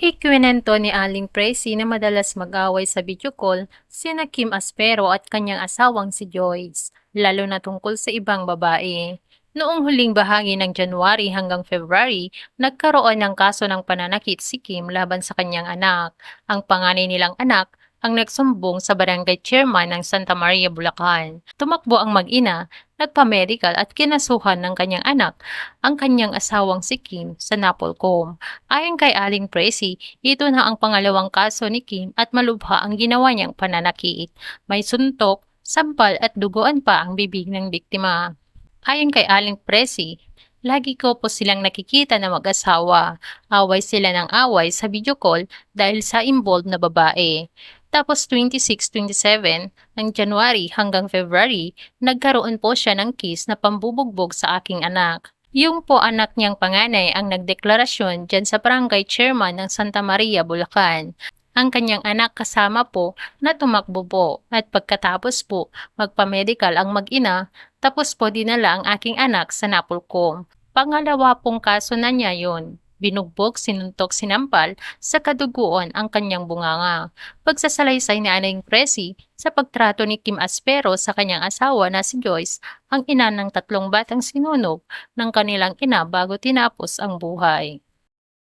Ikwinento ni Aling Presi na madalas mag-away sa video call sina Kim Aspero at kanyang asawang si Joyce, lalo na tungkol sa ibang babae. Noong huling bahagi ng January hanggang February, nagkaroon ng kaso ng pananakit si Kim laban sa kanyang anak. Ang panganay nilang anak ang nagsumbong sa barangay chairman ng Santa Maria, Bulacan. Tumakbo ang mag-ina, nagpa-medical at kinasuhan ng kanyang anak ang kanyang asawang si Kim sa Napolcom. Ayon kay Aling Presi, ito na ang pangalawang kaso ni Kim at malubha ang ginawa niyang pananakit. May suntok, sampal at duguan pa ang bibig ng biktima. Ayon kay Aling Presi, lagi ko po silang nakikita na mag-asawa. Away sila ng away sa video call dahil sa involved na babae. Tapos 26-27 ng January hanggang February, nagkaroon po siya ng kiss na pambubugbog sa aking anak. Yung po anak niyang panganay ang nagdeklarasyon dyan sa barangay chairman ng Santa Maria, Bulacan. Ang kanyang anak kasama po na tumakbo po at pagkatapos po magpa-medical ang mag-ina tapos po dinala ang aking anak sa Napolcom. Pangalawa pong kaso na niya yon. Binugbog, sinuntok, sinampal sa kaduguan ang kanyang bunganga. Pagsasalaysay ni Anang Presi sa pagtrato ni Kim Aspero sa kanyang asawa na si Joyce, ang ina ng tatlong batang sinunog ng kanilang ina bago tinapos ang buhay.